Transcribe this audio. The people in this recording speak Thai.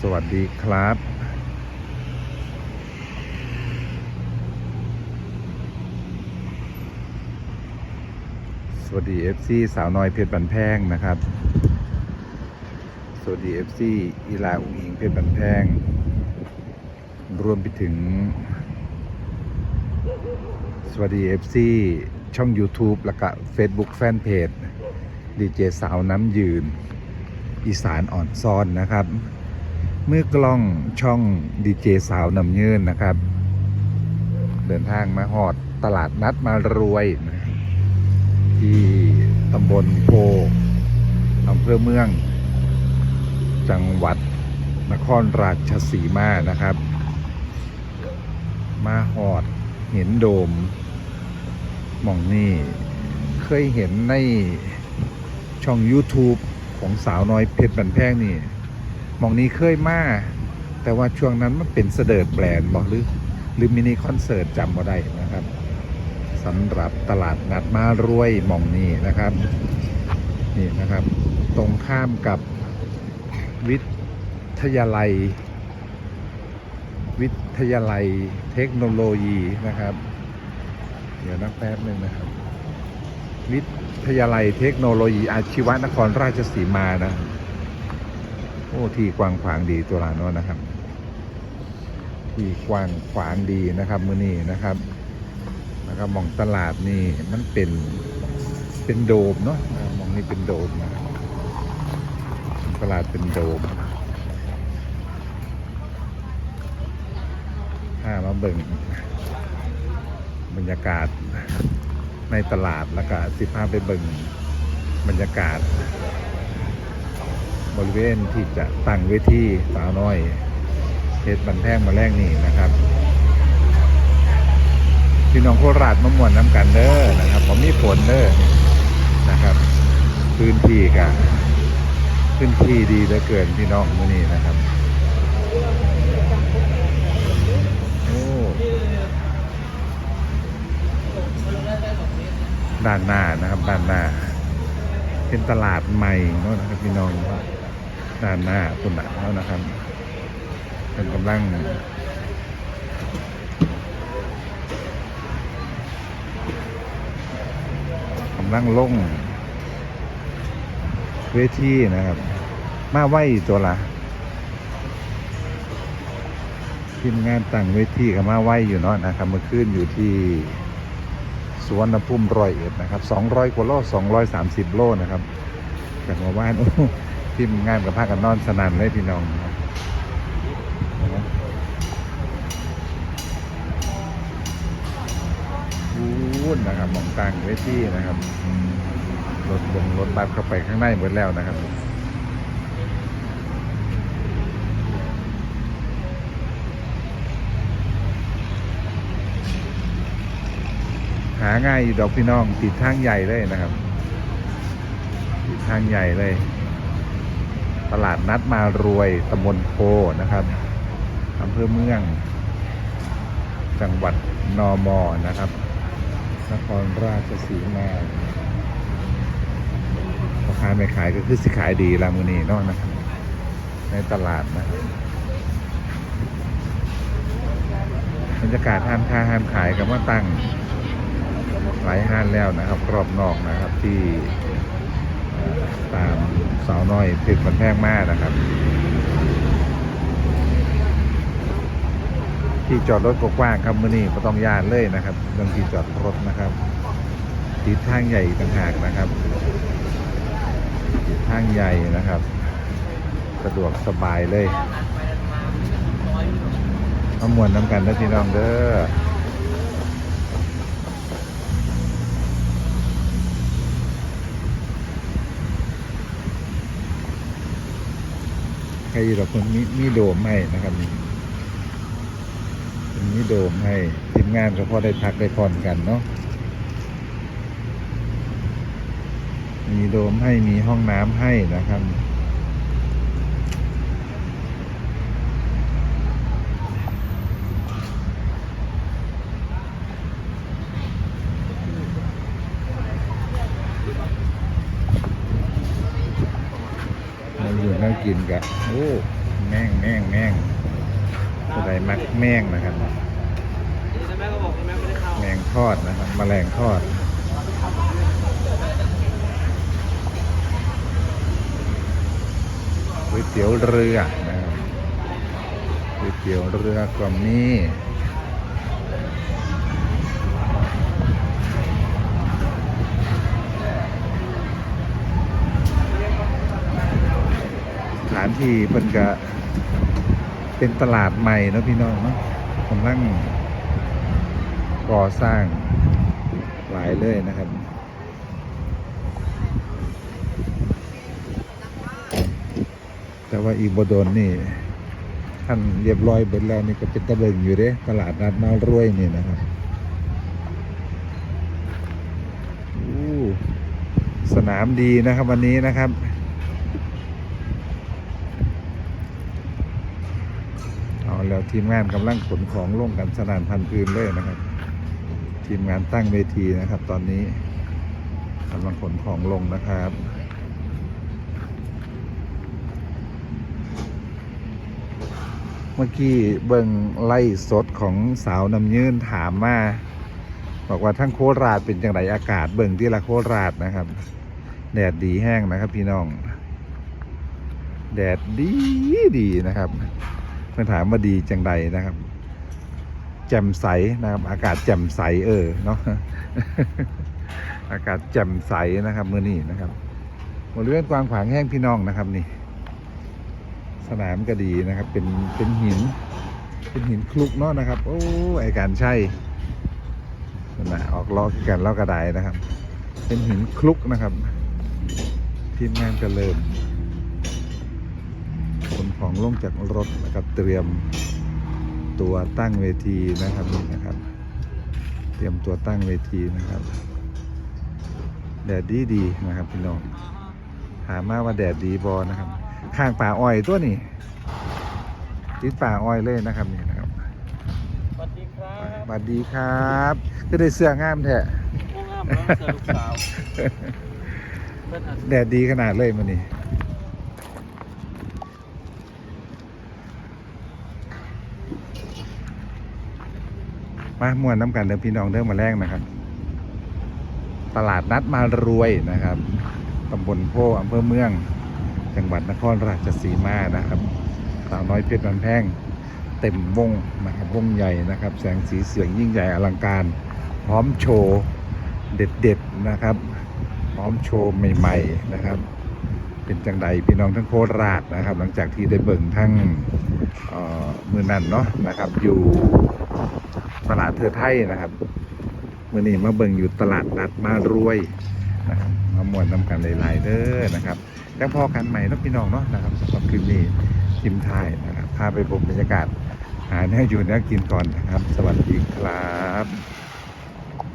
สวัสดีครับ สวัสดี FC สาวน้อยเพชรบันแพงนะครับ สวัสดี FC อีลาอุงอิงเพชรบันแพง รวมไปถึง สวัสดี FC ช่อง YouTube แล้วก็ Facebook Fanpage ดีเจสาวน้ำยืนอีสานอ่อนซ่อนนะครับ มื่อกล้องช่องดีเจสาวนำยืนนะครับ เดินทางมาหอดตลาดนัดมารวยนะที่ตำบลโพอำเภอเมือง จังหวัดนครราชสีมานะครับ มาหอดเห็นโดมมองนี่เคยเห็นในช่อง YouTube ของสาวน้อยเพชรบันแพงนี่ มองนี้เคยมาแต่ว่าช่วงนั้นมันเป็นเสดิร์ดแบรนด์บอกหรือหรือมินิคอนเสิร์ตจำมาได้นะครับสำหรับตลาดนัดมารวยมองนี้นะครับนี่นะครับ ตรงข้ามกับวิทยาลัย วิทยาลัยเทคโนโลยีนะครับ เดี๋ยวนักแป๊บหนึ่งนะครับวิทยาลัยเทคโนโลยีอาชีวะนครราชสีมานะ อ้ที่กว้างขวางดีตัวลานโนนนะครับ ที่กว้างขวางดีนะครับมือนี้นะครับแล้วก็มองตลาดนี่มันเป็นเป็นโดมเนาะมองนี่เป็นโดมนะตลาดเป็นโดมถ้ามาเบิ่งบรรยากาศในตลาดแล้วก็สิพาไปเบิ่งบรรยากาศ บริเวณที่จะตั้งเวทีสาวน้อยเพชรบันแท่งมาแรกนี่นะครับพี่น้องโคราชมะม่วนน้ำกันเด้อนะครับผมมีฝนเด้อนะครับ พื้นที่กับพื้นที่ดีเหลือเกินพี่น้องมื่อนี้นะครับด้านหน้านะครับด้านหน้า เป็นตลาดใหม่เนาะนะครับพี่น้อง ด้านหน้าคุณหนักแล้วนะครับ เป็นกำลังกำลังลง เวทีนะครับ มาไหวตัวละทีมงานตั้งเวทีกับมาไหวอยู่เนาะนะครับเมื่อคืนอยู่ที่สวนภูมิร้อยเอ็ดนะครับสองร้อยกว่าโลสองร้อยสามสิบโลนะครับจากมาว่าน โอ้ทีมงานกับพากันนอนสนั่นเลยพี่น้องครับวูนนะครับมองตั้งเวทีนะครับรถบงรถบัสเข้าไปข้างในหมดแล้วนะครับหาง่ายอยู่ดอกพี่น้องติดทางใหญ่เลยนะครับ ติดทางใหญ่เลย ตลาดนัดมารวยตำบลโพนะครับอำเภอเมือง จังหวัดนอมอนะครับ นครราชสีมาราคาไม่ขายก็คือสิขายดีละมือนีนาะนะครับ ในตลาดนะครับบรรยากาศห้านค้าห้านขายกับว่าตั้งหลายห้านแล้วนะครับ รอบนอกนะครับที่ ตามสาวน้อยเพชรบันแพงมากนะครับ ที่จอดรถกว้างครับมื่อนี้ก็ต้องยานเลยนะครับเรื่องทีจอดรถนะครับ ติดทางใหญ่ต่างหากนะครับติดทางใหญ่นะครับ สะดวกสบายเลยมามวนน้ำกันนะพี่น้องเด้อ ใครอยู่กับคนมีมีโดมให้นะครับนี่มีโดมให้ทีมงานก็พอได้พักได้ผ่อนกันเนาะมีโดมให้มีห้องน้ำให้นะครับ มาอยู่นั่ง กินกันโอ้แม่งแม่งแม่งผู้ใดมักแม่งนะครับใช่ไหมก็บอกใช่ไหมไม่ได้เข้าแมงทอดนะครับมแมลงทอดก๋วยเตี๋ยวเรือนะครับก๋วยเตี๋ยวเรือกว่ามี ถานที่เพิ่นก็เป็นตลาดใหม่นะพี่น้องเนาะกำลังก่อสร้างหลายเลยนะครับแต่ว่าอีกบโดนนี่ท่านเรียบร้อยเบิดแล้วนี่ก็เป็นตะเบิงอยู่เด้ตลาดนัดมารวยนี่นะครับอู้สนามดีนะครับวันนี้นะครับ เอา แล้วทีมงานกำลังขนของลงกันสนานพันพื้นเลยนะครับ ทีมงานตั้งเวทีนะครับ ตอนนี้กำลังขนของลงนะครับเมื่อกี้เบิ่งไล่สดของสาวน้ำยืนถามมาบอกว่าทั้งโคราชเป็นจังไรอากาศเบิ่งที่ละโคราชนะครับ แดดดีแห้งนะครับพี่น้อง แดดดีดีนะครับ เพื่อถามว่าดีจังใดนะครับ แจ่มใสนะครับ อากาศแจ่มใสเออเนาะอากาศแจ่มใสนะครับมื่อนี้นะครับบริเวณกวางขวางแห้งพี่น้องนะครับนี่ สนามก็ดีนะครับ เป็นเป็นหิน เป็นหินคลุกเนาะนะครับ โอ้ไอการใช่นะออกล้อกันล้อกระไดนะครับ เป็นหินคลุกนะครับทีมงานก็เริ่ม ขนของลงจากรถนะครับเตรียมตัวตั้งเวทีนะครับนี่นะครับ เตรียมตัวตั้งเวทีนะครับ แดดดีดีๆนะครับพี่น้องถามมาว่าแดดดีบอนะครับ ข้างป่าอ้อยตัวนี้ติดป่าอ้อยเลยนะครับนี่นะครับสวัสดีครับสวัสดีครับ ก็ได้เสื้องามแท้โอ้งามแล้วเจอลูกสาวเพื่อนอาจแดดดีขนาดเลยมันนี่ มาม่วนน้ำกันเดิมพี่น้องเดิมมาแรกนะครับ ตลาดนัดมารวยนะครับตำบลโพอำเภอเมือง จังหวัดนครราชสีมานะครับสาวน้อยเพชรบันแพงเต็มวงนะครับวงใหญ่นะครับ แสงสีเสียงยิ่งใหญ่อลังการ พร้อมโชว์เด็ดๆนะครับ พร้อมโชว์ใหม่ ๆ นะครับ เป็นจังใดพี่น้องทั้งโคราชนะครับ หลังจากที่ได้เบิ่งทั้งเออมือนั่นเนาะนะครับ อยู่ตลาดเธอไทยนะครับมื่อนี้มาเบิ่งอยู่ตลาดนัดมารวยนะครับมามวนนำกันหลายๆเด้อนะครับยังพอกันใหม่นะพี่น้องเนาะนะครับสำหรับคลิปนี้ทิมไทยนะครับพาไปชมบรรยากาศหาเนื้อยู่เนื้อกินก่อนนะครับ สวัสดีครับ